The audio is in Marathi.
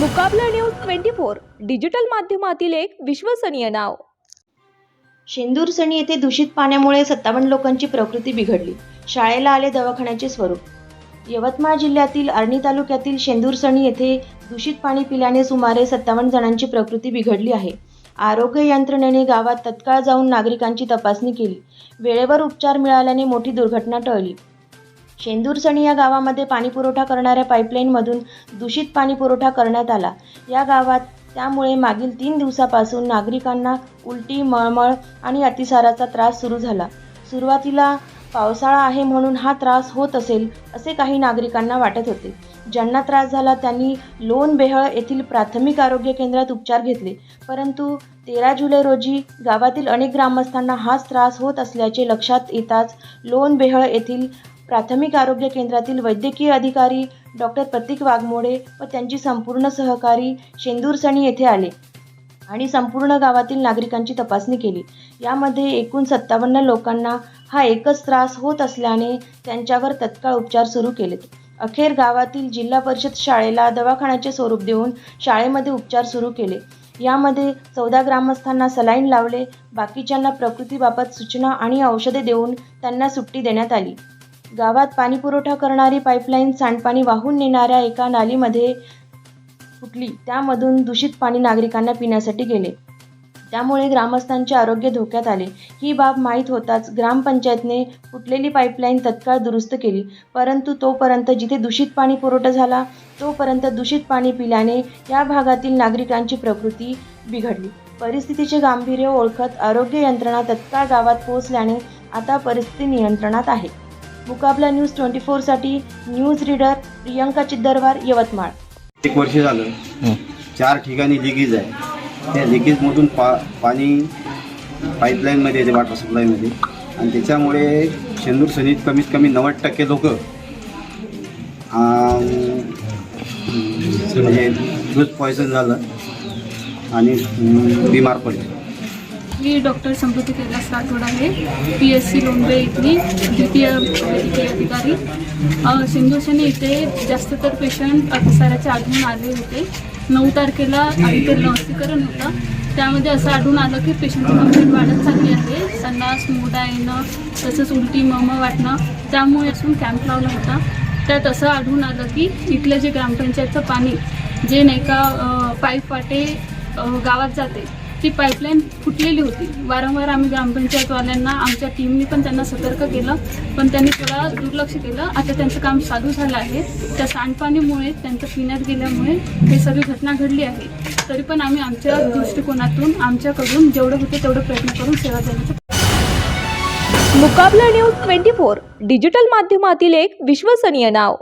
Mukabala news twenty four digital माध्यमातील एक विश्वसनीय नाव. शेंदूरसणी येथे दूषित पाण्यामुळे सत्तावन्न लोकांची प्रकृती बिघडली. शाळेला आले दवाखान्याचे स्वरूप. यवतमाळ जिल्ह्यातील आर्णी तालुक्यातील शेंदूरसणी येथे दूषित पाणी पिल्याने सुमारे सत्तावन्न जणांची प्रकृती बिघडली आहे. आरोग्य यंत्रणेने गावात तत्काळ जाऊन नागरिकांची तपासणी केली. वेळेवर उपचार मिळाल्याने मोठी दुर्घटना टळली. शेंदूरसणी या गावामध्ये पाणी पुरवठा करणाऱ्या पाईपलाईनमधून दूषित पाणी पुरवठा करण्यात आला. या गावात त्यामुळे मागील तीन दिवसापासून नागरिकांना उलटी मळमळ आणि अतिसाराचा त्रास सुरू झाला. सुरुवातीला पावसाळा आहे म्हणून हा त्रास होत असेल असे काही नागरिकांना वाटत होते. ज्यांना त्रास झाला त्यांनी लोन बेहळ येथील प्राथमिक आरोग्य केंद्रात उपचार घेतले. परंतु तेरा जुलै रोजी गावातील अनेक ग्रामस्थांना हाच त्रास होत असल्याचे लक्षात येताच लोन बेहळ येथील प्राथमिक आरोग्य केंद्रातील वैद्यकीय अधिकारी डॉक्टर प्रतीक वाघमोडे व त्यांची संपूर्ण सहकारी शेंदूरसणी येथे आले आणि संपूर्ण गावातील नागरिकांची तपासणी केली. यामध्ये एकूण सत्तावन्न लोकांना हा एकच त्रास होत असल्याने त्यांच्यावर तत्काळ उपचार सुरू केलेत. अखेर गावातील जिल्हा परिषद शाळेला दवाखान्याचे स्वरूप देऊन शाळेमध्ये उपचार सुरू केले. यामध्ये चौदा ग्रामस्थांना सलाईन लावले बाकीच्यांना प्रकृतीबाबत सूचना आणि औषधे देऊन त्यांना सुट्टी देण्यात आली. गावात पाणी पुरवठा करणारी पाईपलाईन सांडपाणी वाहून नेणाऱ्या एका नालीमध्ये फुटली. त्यामधून दूषित पाणी नागरिकांना पिण्यासाठी गेले. त्यामुळे ग्रामस्थांचे आरोग्य धोक्यात आले. ही बाब माहीत होताच ग्रामपंचायतने फुटलेली पाईपलाईन तत्काळ दुरुस्त केली. परंतु तोपर्यंत जिथे दूषित पाणी पुरवठा झाला तोपर्यंत दूषित पाणी पिल्याने या भागातील नागरिकांची प्रकृती बिघडली. परिस्थितीचे गांभीर्य ओळखत आरोग्य यंत्रणा तत्काळ गावात पोहोचल्याने आता परिस्थिती नियंत्रणात आहे. मुकाबला न्यूज ट्वेंटी फोरसाठी न्यूज रीडर प्रियंका चिद्दरवार यवतमाळ. एक वर्ष झालं. चार ठिकाणी लिकेज आहे. त्या लिकेजमधून पा पाणी पाईपलाईनमध्ये येते वॉटर सप्लायमध्ये आणि त्याच्यामुळे शेंदूर सनीत कमीत कमी नव्वद टक्के लोक म्हणजे दूध पॉयझन झालं आणि बिमार पडले. मी डॉक्टर समृद्धी कैलास राठोड आहे. पी एस सी लोंढे इथली. द्वितीय अधिकारी. अ, इथे जास्त तर पेशंट अतिसाराचे आढळून आले होते. नऊ तारखेला आधी तर लसीकरण होतं. त्यामध्ये असं आढळून आलं की पेशंटची कंप्लेंट वाढत चालली आहे. संडास मोडा येणं तसंच उलटी मम वाटणं त्यामुळे असून कॅम्प लावला होता. त्यात असं आढळून आलं की इथलं जे ग्रामपंचायतचं पाणी जे नाही का पाईप वाटे गावात जाते ती पाईपलाईन फुटलेली होती. वारंवार आम्ही ग्रामपंचायतवाल्यांना आमच्या टीमनी पण त्यांना सतर्क केलं. पण त्यांनी थोडा दुर्लक्ष केलं. आता त्यांचं काम चालू झालं आहे. त्या सांडपाणीमुळे त्यांचं पिण्यात गेल्यामुळे हे सगळी घटना घडली आहे. तरी पण आम्ही आमच्या दृष्टिकोनातून आमच्याकडून जेवढं होते तेवढं प्रयत्न करून सेवा देण्याचा Mukabala news twenty four digital माध्यमातील एक विश्वसनीय नाव.